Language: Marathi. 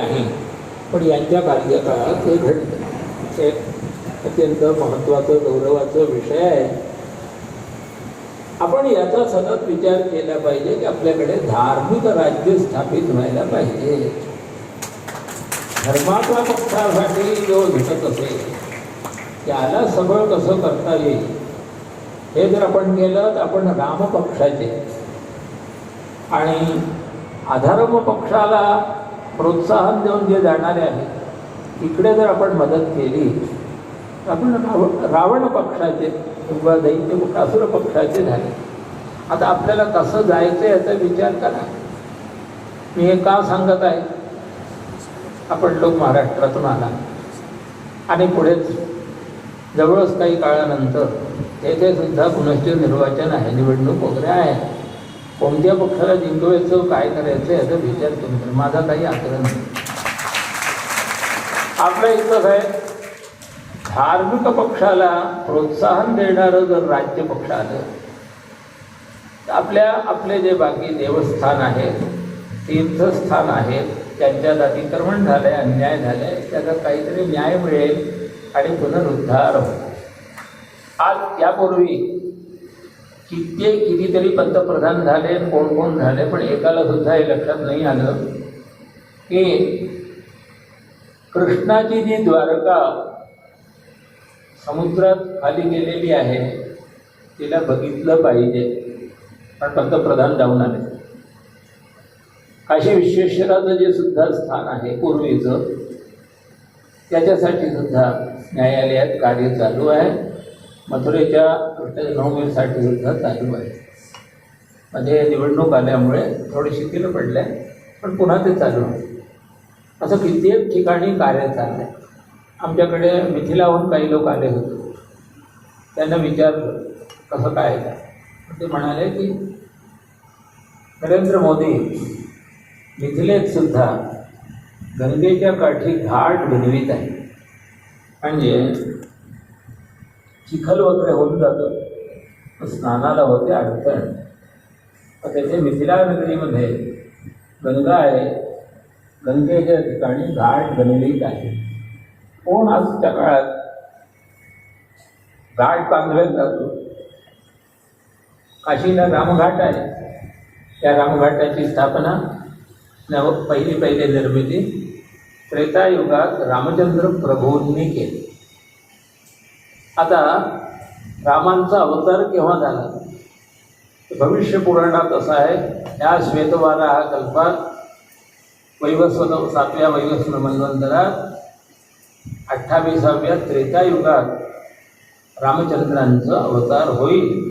आहे पण यांच्या कार्यकाळात हे घडलं. हे अत्यंत महत्त्वाचं गौरवाचं विषय आहे. आपण याचा सतत विचार केला पाहिजे की आपल्याकडे धार्मिक राज्य स्थापित व्हायला पाहिजे. धर्माच्या पक्षासाठी जो भेटत असेल त्याला सबळ कसं करता येईल? हे जर आपण केलं तर आपण रामपक्षाचे. आणि अधर्म पक्षाला प्रोत्साहन देऊन जे जाणारे आहेत इकडे जर आपण मदत केली तर आपण राव रावण पक्षाचे किंवा दैत्य असुर पक्षाचे झाले. आता आपल्याला कसं जायचं याचा विचार करा. मी हे का सांगत आहे? आपण लोक महाराष्ट्रातून आला. आणि पुढेच जवळच काही काळानंतर तेथे सुद्धा पुनश्च निर्वाचन आहे निवडणूक वगैरे आहे. कोणत्या पक्षाला जिंकवायचं काय करायचं याचा विचार तुम्ही माझा काही आग्रह नाही. आपलं एकच आहे धार्मिक पक्षाला प्रोत्साहन देणारं जर राज्य पक्ष आलं तर आपल्या आपले जे बाकी देवस्थान आहेत तीर्थस्थान आहेत त्यांच्यात अतिक्रमण झालं आहे अन्याय झाला आहे त्याचा काहीतरी न्याय मिळेल आणि पुनरुद्धार होईल. आज यापूर्वी कित्येक कितीतरी पंतप्रधान झाले कोण कोण झाले पण एकाला सुद्धा हे लक्षात नाही आलं की कृष्णाची जी द्वारका समुद्रात खाली गेलेली आहे तिला बघितलं पाहिजे. पण पंतप्रधान जाऊन आले. काशी विश्वेश्वराचं जे सुद्धा स्थान आहे पूर्वीचं त्याच्यासाठी सुद्धा न्यायालयात कार्य चालू आहे. मथुरेच्या कृष्णजन्मभूमीसाठी सुद्धा चालू आहे. म्हणजे निवडणूक आल्यामुळे थोडी शिथिल पडले पण पुन्हा ते चालू आहे. असं कित्येक ठिकाणी कार्य चाललं आहे. आमच्याकडे मिथिलाहून काही लोक आले होते. त्यांना विचारलं कसं काय ते म्हणाले की नरेंद्र मोदी मिथिलेत सुद्धा गंगेच्या काठी घाट बनवित आहे म्हणजे चिखल वगैरे होऊन जातं. स्नानाला होते अडचण. त्याचे मिथिला नगरीमध्ये गंगा आहे. गंगेच्या ठिकाणी घाट बनलेली आहे. कोण आजच्या काळात घाट बांधला जातो? काशीला रामघाट आहे. त्या रामघाटाची स्थापना नव पहिली पहिली निर्मिती त्रेतायुगात रामचंद्र प्रभूंनी केली. आता रामांचा अवतार केव्हा झाला? भविष्य पुराणात असं आहे या श्वेतवारा हा कल्पात वैवस्वत सातव्या वैवस्व मनवंतरात अठ्ठावीसाव्या त्रेतायुगात रामचंद्रांचा अवतार होईल.